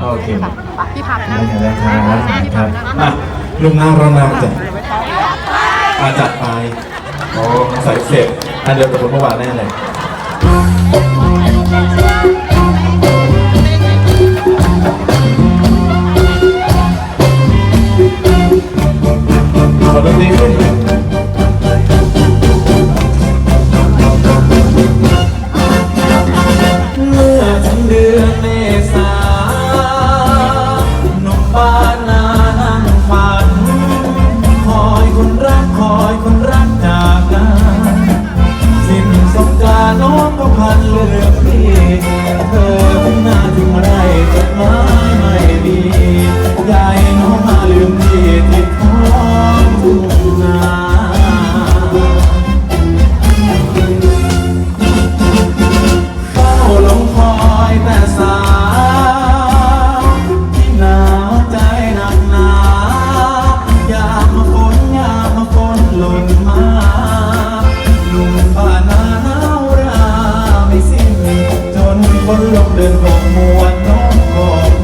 โอเคพี่พาไปนั่ได้งครับได้ครับครับอะลุงน้าร้องน้ำจ้ะอาจัดไปโอ้ใส่เสร็จอันเดียวกับคนเมื่อวานแน่เลย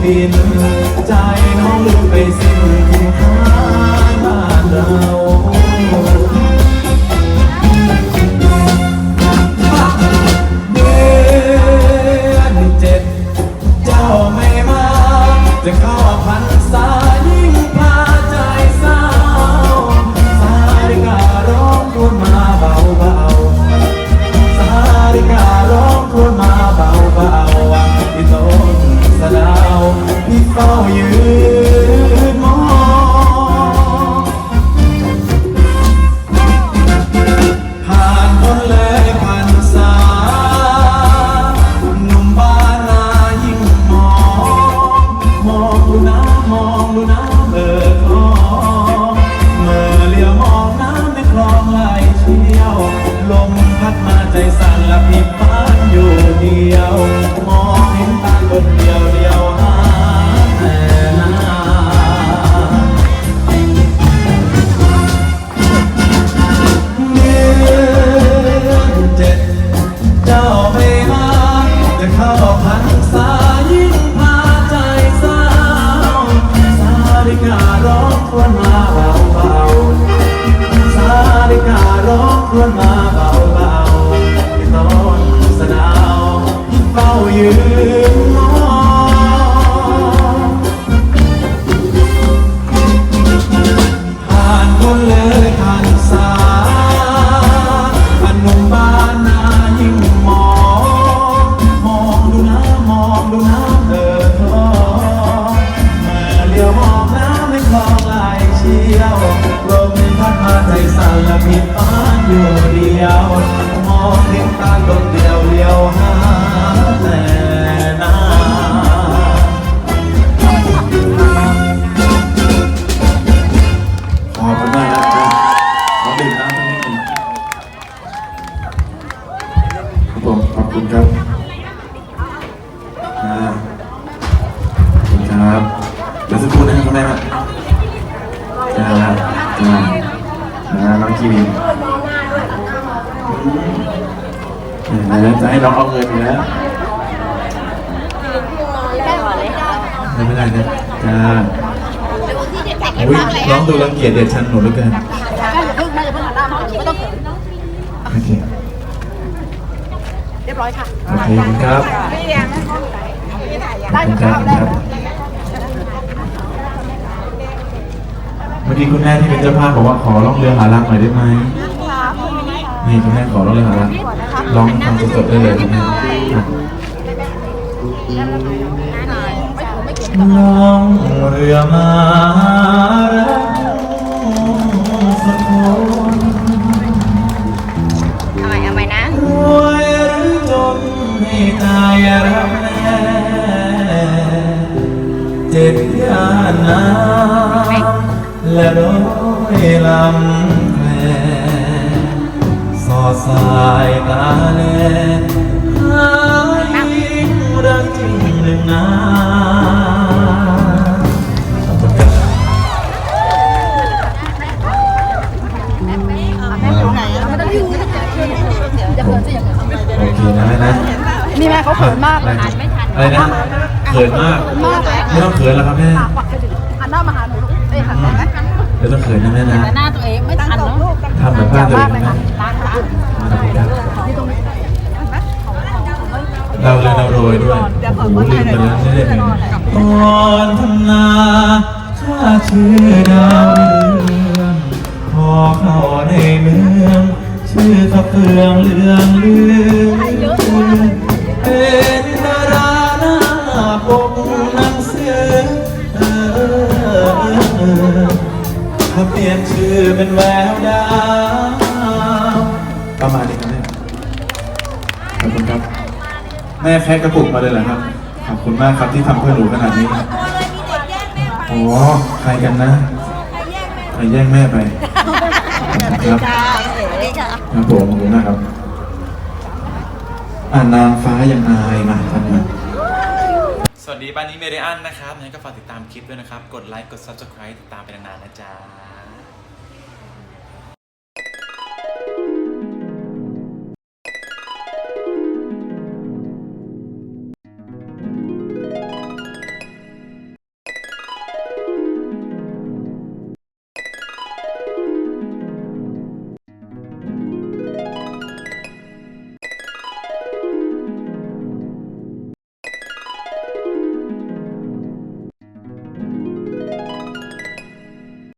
บิน ใจน้องลืมไปสิ้นคุณค่าบ้านเรา ร้าสาริการ้องครวญมาเบาเบาๆสาริการ้องครวญมาเบา นะน้องกีวินเดี๋ยวจะให้น้องเอาเงินอยู่แล้วไม่เป็นไรนะจ้าอุ๊ยน้องดูรังเกียจเด็กชันหนูเหลือเกินแม่อย่าเพิ่งแม่อย่าเพิ่งหันหน้ามาไม่ต้องเขินโอเคเรียบร้อยค่ะโอเคขอบคุณครับได้ขอบคุณคครัรับบ ครับ เมื่อกี้คุณแม่ที่เป็นเจ้าภาพบอกว่าขอร้องเรือหารักหน่อยได้ไหมนี่คุณแม่ขอร้องเรือหารักร้องฟังสดๆได้เลยคุณแม่ครับน้องเรือมารักสักคนเอาใหม่เอาใหม่นะรวยหรือจนให้ตายรับแน่เจ็ดย่านน้ำ และร้อยลำแพสอดสายตาแลหายิ่งรักจริงหนึ่งนาขอบคุณครับเราไม่ต้องยืนไม่ต้องเขินอย่าเขินสิอย่าเขินโอเคนะแม่นะนี่แม่เขาเขินมากเลยอะไรนะเขินมากมากเลยไม่ต้องเขินแล้วครับแม่ หาหนูลูกเอ้ยหันหน้าไม่ต้องเขินนะแม่นะแต่หน้าตัวเองไม่ทันเนาะทำแบบบ้านตัวเองนะร้านร้านขอบคุณครับนี่ตรงนี้เราเลยเราโรยด้วยโอ้โหลืมไปแล้วไม่ได้เลยตอนทำนาข้าชื่อดาวเรืองพอเข้าในเมือง ชื่อข้าเฟืองเรืองเรือง เปลี่ยนชื่อเป็นแววดาว ประมาณนี้ครับแม่ขอบคุณครับ แม่แค่กระปุกมาเลยเหรอครับ ขอบคุณมากครับที่ทำเพื่อหนูขนาดนี้อ๋อใครกันนะ ใครแย่งแม่ไปครับครับผมขอบคุณมากครับ อ่านนางฟ้ายังอายมาครับมาสวัสดีป้านนี้เมเดียนนะครับงั้นก็ฝากติดตามคลิปด้วยนะครับ กดไลค์ กด Subscribe ติดตามไปนานๆนะจ๊ะ